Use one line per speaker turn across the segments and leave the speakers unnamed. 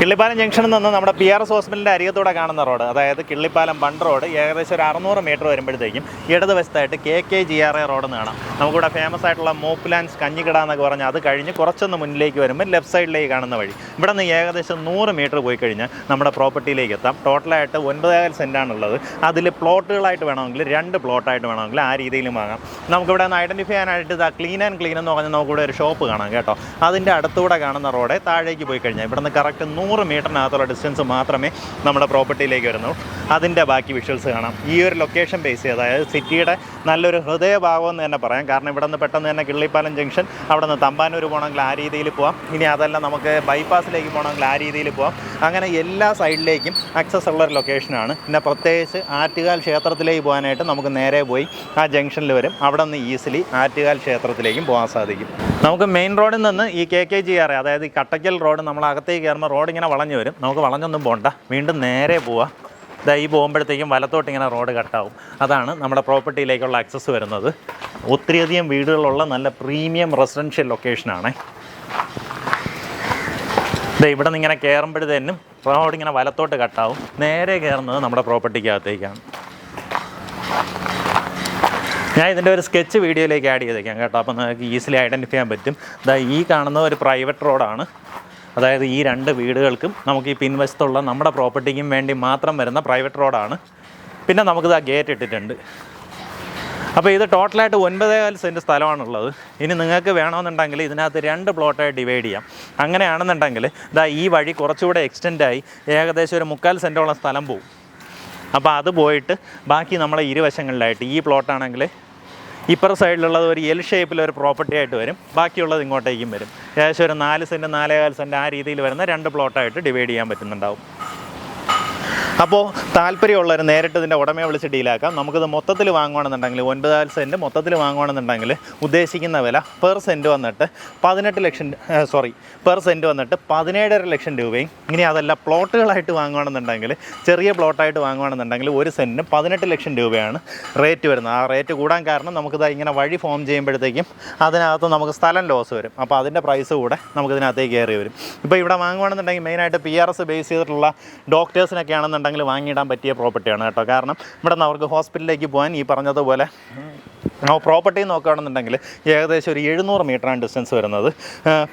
കിള്ളിപ്പാലം ജംഗ്ഷനിൽ നിന്ന് നമ്മുടെ പി ആർ എസ് ഹോസ്പിറ്റലിന്റെ അരികത്തൂടെ കാണുന്ന റോഡ് അതായത് കിള്ളിപ്പാലം ബണ്ട് റോഡ് ഏകദേശം ഒരു അറുന്നൂറ് മീറ്റർ വരുമ്പോഴത്തേക്കും ഇടതുവശത്തായിട്ട് K K G R A road കാണാം. നമുക്കിവിടെ ഫേമസ് ആയിട്ടുള്ള മോപ്പ്ലാൻസ് കഞ്ഞിക്കട എന്നൊക്കെ പറഞ്ഞാൽ അത് കഴിഞ്ഞ് കുറച്ചൊന്ന് മുന്നിലേക്ക് വരുമ്പോൾ ലെഫ്റ്റ് സൈഡിലേക്ക് കാണുന്ന വഴി. ഇവിടെ നിന്ന് ഏകദേശം നൂറ് മീറ്റർ പോയി കഴിഞ്ഞാൽ നമ്മുടെ പ്രോപ്പർട്ടിയിലേക്ക് എത്താം. ടോട്ടലായിട്ട് ഒൻപതേകാൽ സെന്റാണുള്ളത് അതിൽ പ്ലോട്ടുകളായിട്ട് വേണമെങ്കിൽ രണ്ട് പ്ലോട്ടായിട്ട് വേണമെങ്കിൽ ആ രീതിയിലും വാങ്ങാം. നമുക്കിവിടെ നിന്ന് ഐഡന്റിഫൈ ചെയ്യാനായിട്ട് ഇതാ ക്ലീൻ ആൻഡ് ക്ലീൻ എന്ന് പറഞ്ഞാൽ നമുക്കിവിടെ ഒരു ഷോപ്പ് കാണാം കേട്ടോ. അതിന്റെ അടുത്തൂടെ കാണുന്ന റോഡ് താഴേക്ക് പോയി കഴിഞ്ഞാൽ ഇവിടെ നിന്ന് കറക്റ്റ് നൂറ് മീറ്ററിനകത്തുള്ള ഡിസ്റ്റൻസ് മാത്രമേ നമ്മുടെ പ്രോപ്പർട്ടിയിലേക്ക് വരുന്നു അതിന്റെ ബാക്കി വിഷ്വൽസ് കാണാം. ഈ ഒരു ലൊക്കേഷൻ ബേസ് ചെയ്ത് അതായത് സിറ്റിയുടെ നല്ലൊരു ഹൃദയഭാഗം എന്ന് തന്നെ പറയാം. കാരണം ഇവിടെ നിന്ന് പെട്ടെന്ന് തന്നെ കിള്ളിപ്പാലം ജംഗ്ഷൻ അവിടെ നിന്ന് തമ്പാനൂർ പോകണമെങ്കിൽ ആ രീതിയിൽ പോവാം. ഇനി അതല്ല നമുക്ക് ബൈപ്പാസിലേക്ക് പോകണമെങ്കിൽ ആ രീതിയിൽ പോവാം. അങ്ങനെ എല്ലാ സൈഡിലേക്കും ആക്സസ് ഉള്ള ഒരു ലൊക്കേഷനാണ് പിന്നെ പ്രത്യേകിച്ച് ആറ്റുകാൽ ക്ഷേത്രത്തിലേക്ക് പോകാനായിട്ട് നമുക്ക് നേരെ പോയി ആ ജംഗ്ഷനിൽ വരും. അവിടെ നിന്ന് ഈസിലി ആറ്റുകാൽ ക്ഷേത്രത്തിലേക്കും പോകാൻ സാധിക്കും. നമുക്ക് മെയിൻ റോഡിൽ നിന്ന് ഈ കെ കെ ജി ആർ അതായത് ഈ കട്ടയ്ക്കൽ റോഡ് നമ്മൾ അകത്തേക്ക് കയറുമ്പോൾ റോഡ് ഇങ്ങനെ വളഞ്ഞു വരും. നമുക്ക് വളഞ്ഞൊന്നും പോകണ്ട വീണ്ടും നേരെ പോവാം. ഇതാ ഈ പോകുമ്പോഴത്തേക്കും വലത്തോട്ട് ഇങ്ങനെ റോഡ് കട്ടാവും അതാണ് നമ്മുടെ പ്രോപ്പർട്ടിയിലേക്കുള്ള ആക്സസ് വരുന്നത്. ഒത്തിരിയധികം വീടുകളുള്ള നല്ല പ്രീമിയം റെസിഡൻഷ്യൽ ലൊക്കേഷനാണ് ദേ ഇവിടെ നിന്ന് ഇങ്ങനെ കയറുമ്പോഴത്തേനും റോഡ് ഇങ്ങനെ വലത്തോട്ട് കട്ടാവും നേരെ കയറുന്നത് നമ്മുടെ പ്രോപ്പർട്ടിക്കകത്തേക്കാണ് ഞാൻ ഇതിന്റെ ഒരു സ്കെച്ച് വീഡിയോയിലേക്ക് ആഡ് ചെയ്തേക്കാം കേട്ടോ. അപ്പോൾ നിങ്ങൾക്ക് ഈസിലി ഐഡന്റിഫൈ ചെയ്യാൻ പറ്റും. അതായത് ഈ കാണുന്ന ഒരു പ്രൈവറ്റ് റോഡാണ് അതായത് ഈ രണ്ട് വീടുകൾക്കും നമുക്ക് ഈ പിൻവശത്തുള്ള നമ്മുടെ പ്രോപ്പർട്ടിക്കും വേണ്ടി മാത്രം വരുന്ന പ്രൈവറ്റ് റോഡാണ് പിന്നെ നമുക്കിത് ആ ഗേറ്റ് ഇട്ടിട്ടുണ്ട്. അപ്പോൾ ഇത് ടോട്ടലായിട്ട് ഒൻപതേകാൽ സെന്റ് സ്ഥലമാണുള്ളത്. ഇനി നിങ്ങൾക്ക് വേണമെന്നുണ്ടെങ്കിൽ ഇതിനകത്ത് രണ്ട് പ്ലോട്ടായി ഡിവൈഡ് ചെയ്യാം. അങ്ങനെയാണെന്നുണ്ടെങ്കിൽ ഇതാ ഈ വഴി കുറച്ചുകൂടെ എക്സ്റ്റെൻഡായി ഏകദേശം ഒരു മുക്കാൽ സെന്റോളം സ്ഥലം പോകും അപ്പോൾ അത് പോയിട്ട് ബാക്കി നമ്മളെ ഇരുവശങ്ങളിലായിട്ട് ഈ പ്ലോട്ടാണെങ്കിൽ ഇപ്പുറ സൈഡിലുള്ളത് ഒരു എൽ ഷേപ്പിൽ ഒരു പ്രോപ്പർട്ടി ആയിട്ട് വരും. ബാക്കിയുള്ളത് ഇങ്ങോട്ടേക്കും വരും. ഏകദേശം ഒരു നാല് സെന്റ് നാലേകാൽ സെന്റ് ആ രീതിയിൽ വരുന്ന രണ്ട് പ്ലോട്ടായിട്ട് ഡിവൈഡ് ചെയ്യാൻ പറ്റുന്നുണ്ടാവും. അപ്പോൾ താല്പര്യമുള്ളവർ നേരിട്ട് ഇതിന്റെ ഉടമയെ വിളിച്ച് ഡീലാക്കാം നമുക്കിത് മൊത്തത്തിൽ വാങ്ങുകയാണെന്നുണ്ടെങ്കിൽ ഒൻപതായിരം സെന്റ് മൊത്തത്തിൽ വാങ്ങുകയാണെന്നുണ്ടെങ്കിൽ ഉദ്ദേശിക്കുന്ന വില പെർ സെന്റ് വന്നിട്ട് പതിനെട്ട് ലക്ഷം സോറി പെർ സെന്റ് വന്നിട്ട് പതിനേഴര ലക്ഷം രൂപയും ഇനി അതല്ല പ്ലോട്ടുകളായിട്ട് വാങ്ങുകയാണെന്നുണ്ടെങ്കിൽ ചെറിയ പ്ലോട്ടായിട്ട് വാങ്ങുകയാണെന്നുണ്ടെങ്കിൽ ഒരു സെന്റിന് പതിനെട്ട് ലക്ഷം രൂപയാണ് റേറ്റ് വരുന്നത്. ആ റേറ്റ് കൂടാൻ കാരണം നമുക്കിത് ഇങ്ങനെ വഴി ഫോം ചെയ്യുമ്പോഴത്തേക്കും അതിനകത്ത് നമുക്ക് സ്ഥലം ലോസ് വരും. അപ്പോൾ അതിന്റെ പ്രൈസ് കൂടെ നമുക്കിതിനകത്തേക്ക് കയറി വരും. ഇപ്പോൾ ഇവിടെ വാങ്ങുകയാണെന്നുണ്ടെങ്കിൽ മെയിനായിട്ട് പി ആർ എസ് ബേസ് ചെയ്തിട്ടുള്ള ഡോക്ടേഴ്സിനൊക്കെ ആണെന്നുണ്ടെങ്കിൽ വാങ്ങിയിടാൻ പറ്റിയ പ്രോപ്പർട്ടിയാണ് കേട്ടോ. കാരണം ഇവിടെ നിന്ന് അവർക്ക് ഹോസ്പിറ്റലിലേക്ക് പോകാൻ ഈ പറഞ്ഞതുപോലെ പ്രോപ്പർട്ടി നോക്കുകയാണെന്നുണ്ടെങ്കിൽ ഏകദേശം ഒരു എഴുന്നൂറ് മീറ്ററാണ് ഡിസ്റ്റൻസ് വരുന്നത്.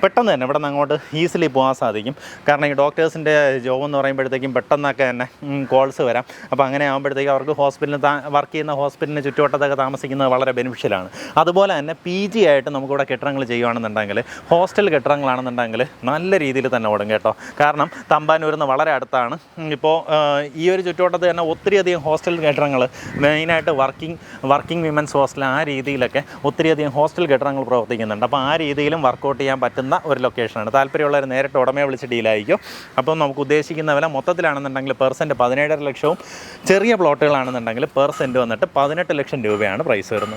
പെട്ടെന്ന് തന്നെ ഇവിടെ നിന്ന് അങ്ങോട്ട് ഈസിലി പോകാൻ സാധിക്കും. കാരണം ഈ ഡോക്ടേഴ്സിന്റെ ജോബ് എന്ന് പറയുമ്പോഴത്തേക്കും പെട്ടെന്നൊക്കെ തന്നെ കോൾസ് വരാം. അപ്പോൾ അങ്ങനെ ആകുമ്പോഴത്തേക്കും അവർക്ക് ഹോസ്പിറ്റലിൽ വർക്ക് ചെയ്യുന്ന ഹോസ്പിറ്റലിന് ചുറ്റുവട്ടത്തൊക്കെ താമസിക്കുന്നത് വളരെ ബെനിഫിഷ്യലാണ് അതുപോലെ തന്നെ പി ജി ആയിട്ട് നമുക്കിവിടെ കെട്ടിടങ്ങൾ ചെയ്യുകയാണെന്നുണ്ടെങ്കിൽ ഹോസ്റ്റൽ കെട്ടിടങ്ങളാണെന്നുണ്ടെങ്കിൽ നല്ല രീതിയിൽ തന്നെ ഓടും കേട്ടോ. കാരണം തമ്പാനൂരിൽ നിന്ന് വളരെ അടുത്താണ്. ഇപ്പോൾ ഈ ഒരു ചുറ്റുവട്ടത്ത് തന്നെ ഒത്തിരിയധികം ഹോസ്റ്റൽ കെട്ടിടങ്ങൾ മെയിനായിട്ട് വർക്കിംഗ് വർക്കിംഗ് വിമൻസ് ഹോസ്റ്റൽ ആ രീതിയിലൊക്കെ ഒത്തിരിയധികം ഹോസ്റ്റൽ കെട്ടിടങ്ങൾ പ്രവർത്തിക്കുന്നുണ്ട്. അപ്പോൾ ആ രീതിയിലും വർക്കൗട്ട് ചെയ്യാൻ പറ്റുന്ന ഒരു ലൊക്കേഷനാണ് താല്പര്യമുള്ളവർ നേരിട്ട് ഉടമയെ വിളിച്ച് ഡീലായിരിക്കും അപ്പോൾ നമുക്ക് ഉദ്ദേശിക്കുന്ന വില മൊത്തത്തിലാണെന്നുണ്ടെങ്കിൽ പെർസെന്റ് പതിനേഴര ലക്ഷവും ചെറിയ പ്ലോട്ടുകളാണെന്നുണ്ടെങ്കിൽ പെർസെന്റ് വന്നിട്ട് പതിനെട്ട് ലക്ഷം രൂപയാണ് പ്രൈസ് വരുന്നത്.